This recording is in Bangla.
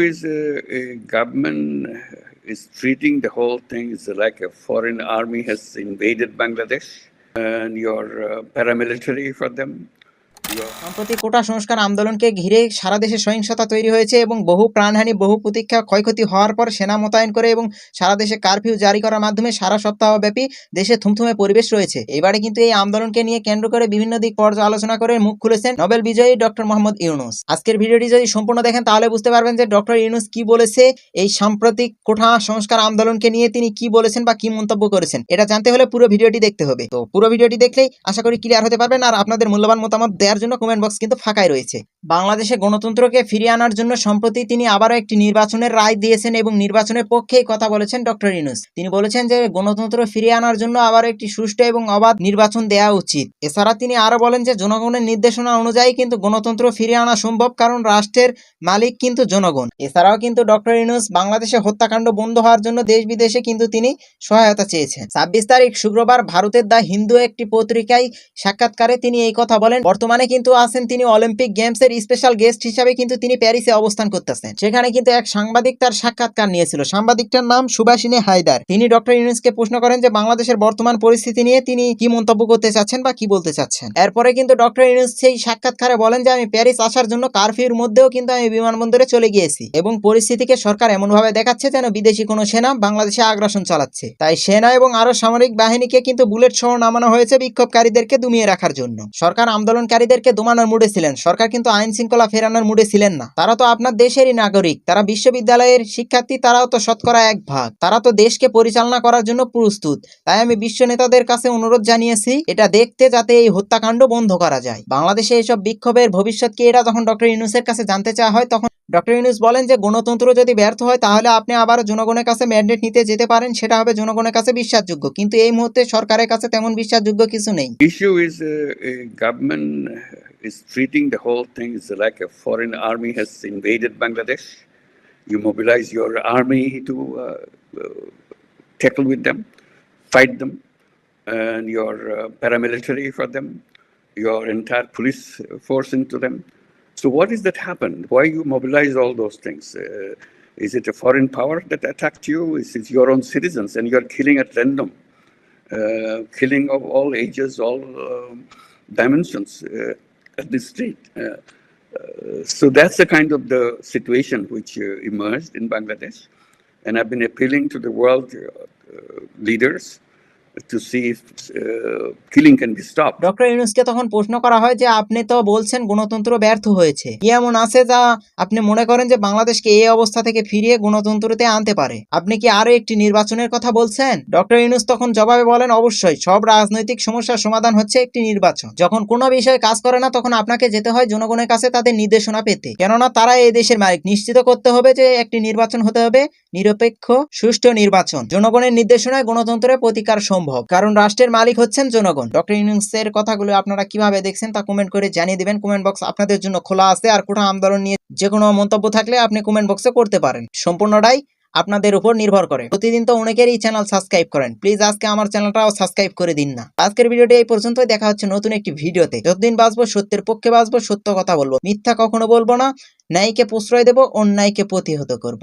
issue is uh, government is treating the whole thing is like a foreign army has invaded Bangladesh and you're uh, paramilitary for them. সম্প্রতি কোটা সংস্কার আন্দোলনকে ঘিরে সারা দেশে সহিংসতা তৈরি হয়েছে এবং বহু প্রাণহানি, বহু প্রতীক্ষা ক্ষয়ক্ষতি হওয়ার পর সেনা মোতায়েন করে এবং সারা দেশে কারফিউ জারি করার মাধ্যমে সারা সপ্তাহব্যাপী দেশে থুমথুমে পরিবেশ রয়েছে। এবারে কিন্তু এই আন্দোলনকে নিয়ে কেন্দ্র করে বিভিন্ন দিক পর্যালোচনা করে মুখ খুলেছেন নোবেল বিজয়ী ডক্টর মোহাম্মদ ইউনুস। আজকের ভিডিওটি যদি সম্পূর্ণ দেখেন, তাহলে বুঝতে পারবেন যে ডক্টর ইউনুস কি বলেছে, এই সাম্প্রতিক কোঠা সংস্কার আন্দোলনকে নিয়ে তিনি কি বলেছেন বা কি মন্তব্য করেছেন, এটা জানতে হলে পুরো ভিডিওটি দেখতে হবে। তো পুরো ভিডিওটি দেখলেই আশা করি ক্লিয়ার হতে পারবেন আর আপনাদের মূল্যবান মতামত দেওয়ার জন্য কমেন্ট বক্স কিন্তু ফাঁকাই রয়েছে। বাংলাদেশে গণতন্ত্রকে ফিরিয়ে আনার জন্য সম্প্রতি তিনি আবারও একটি নির্বাচনের রায় দিয়েছেন এবং নির্বাচনের পক্ষেই কথা বলেছেন ডক্টর ইনুস তিনি বলেছেন যে গণতন্ত্র ফিরিয়ে আনার জন্য আবারও একটি সুষ্ঠু এবং অবাধ নির্বাচন দেওয়া উচিত। এছাড়া তিনি আরও বলেন যে জনগণের নির্দেশনা অনুযায়ী কিন্তু গণতন্ত্র ফিরিয়ে আনা সম্ভব, কারণ রাষ্ট্রের মালিক কিন্তু জনগণ। এছাড়াও কিন্তু ডক্টর ইনুস বাংলাদেশে হত্যাকাণ্ড বন্ধ হওয়ার জন্য দেশ বিদেশে কিন্তু তিনি সহায়তা চেয়েছেন। ছাব্বিশ তারিখ শুক্রবার ভারতের দা হিন্দু একটি পত্রিকায় সাক্ষাৎকারে তিনি এই কথা বলেন, বর্তমানে কিন্তু আছেন তিনি অলিম্পিক গেমস এর স্পেশাল গেস্ট হিসাবে কিন্তু তিনি প্যারিসে অবস্থান করতেছেন। সেখানে কিন্তু এক সাংবাদিক তার সাক্ষাৎকার নিয়েছিল। সাংবাদিকটার নাম সুভাষিনী হায়দার। তিনি ডক্টর ইউনুসকে প্রশ্ন করেন যে, বাংলাদেশের বর্তমান পরিস্থিতি নিয়ে তিনি কি মন্তব্য করতে চাচ্ছেন বা কি বলতে চাচ্ছেন? এরপরে কিন্তু ডক্টর ইউনুস সেই সাক্ষাৎকারে বলেন যে, আমি প্যারিস আসার জন্য কারফিউর মধ্যেও কিন্তু আমি বিমানবন্দরে চলে গিয়েছি এবং পরিস্থিতিকে সরকার এমন ভাবে দেখাচ্ছে যেন বিদেশি কোনো সেনা বাংলাদেশে আগ্রাসন চালাচ্ছে। তাই সেনা এবং আরও সামরিক বাহিনীকে কিন্তু বুলেট সহ নামানো হয়েছে বিক্ষোভকারীদেরকে দমিয়ে রাখার জন্য। সরকার আন্দোলনকারীদেরকে দমানোর মুডে ছিলেন। সরকার কিন্তু আইন শৃঙ্খলা ফেরানোর মুডে ছিলেন না। তারা তো আপনার দেশেরই নাগরিক। তারা বিশ্ববিদ্যালয়ের শিক্ষার্থী তারাও তো শতকরা এক ভাগ। তারা তো দেশকে পরিচালনা করার জন্য প্রস্তুত। তাই আমি বিশ্ব নেতাদের কাছে অনুরোধ জানিয়েছি এটা দেখতে যাতে এই হত্যাকাণ্ড বন্ধ করা যায়। বাংলাদেশে এইসব বিক্ষোভের ভবিষ্যৎ কি এটা যখন ডক্টর ইউনুসের কাছে জানতে চাওয়া হয় তখন ডক্টর ইউনুস বলেন যে গণতন্ত্র যদি ব্যর্থ হয় তাহলে আপনি আবার জনগণের কাছে ম্যান্ডেট নিতে যেতে পারেন সেটা হবে জনগণের কাছে বিশ্বাসযোগ্য। কিন্তু এই মুহূর্তে সরকারের কাছে তেমন বিশ্বাসযোগ্য কিছু নেই। Uh, a government is treating the whole thing is like a foreign army has invaded Bangladesh. You mobilize your army to uh, uh, tackle with them, fight them, and your uh, paramilitary for them, your entire police force into them. So what is that happened? Why you mobilize all those things? Uh, is it a foreign power that attacked you? Is it your own citizens and you're killing at random? uh, killing of all ages, all um, dimensions uh, at the street. Uh, uh, so that's the kind of the situation which uh, emerged in Bangladesh, and I've been appealing to the world leaders to see if uh, killing can. Doctor ইউনুসকে তখন প্রশ্ন করা হয় যে আপনি তো বলছেন গণতন্ত্র ব্যর্থ হয়েছে। কি এমন আছে যা আপনি মনে করেন যে বাংলাদেশকে এই অবস্থা থেকে ফিরিয়ে গণতন্ত্রতে আনতে পারে? আপনি কি আরও একটি নির্বাচনের কথা বলছেন? ডক্টর ইউনুস তখন জবাবে বলেন অবশ্যই সব রাজনৈতিক সমস্যার সমাধান হচ্ছে একটি নির্বাচন। যখন কোনো বিষয়ে কাজ করে না তখন আপনাকে যেতে হয় জনগণের কাছে তাদের নির্দেশনা পেতে। কেননা তারা এই দেশের মালিক। নিশ্চিত করতে হবে যে একটি নির্বাচন হতে হবে। নিরপেক্ষ, সুষ্ঠু নির্বাচন। জনগণের নির্দেশনায় গণতন্ত্রের প্রতিকার সম্ভব। কারণ রাষ্ট্রের মালিক হচ্ছেন জনগণ। ডক্টর ইউনুসের কথাগুলো আপনারা কীভাবে দেখছেন তা কমেন্ট করে জানিয়ে দিবেন। কমেন্ট বক্স আপনাদের জন্য খোলা আছে। আর কোটা আন্দোলন নিয়ে যে কোনো মন্তব্য থাকলে আপনি কমেন্ট বক্সে করতে পারেন। সম্পূর্ণটাই আপনাদের উপর নির্ভর করে। প্রতিদিন তো অনেকেরই চ্যানেল সাবস্ক্রাইব করেন। প্লিজ আজকে আমার চ্যানেলটাও সাবস্ক্রাইব করে দিন না। আজকের ভিডিওটি এই পর্যন্তই। দেখা হচ্ছে নতুন একটি ভিডিওতে। যতদিন বাঁচবো, সত্যের পক্ষে বাঁচবো, সত্য কথা বলব। মিথ্যা কখনো বলব না। ন্যায়কে প্রশ্রয় দেবো, অন্যায়কে প্রতিহত করব।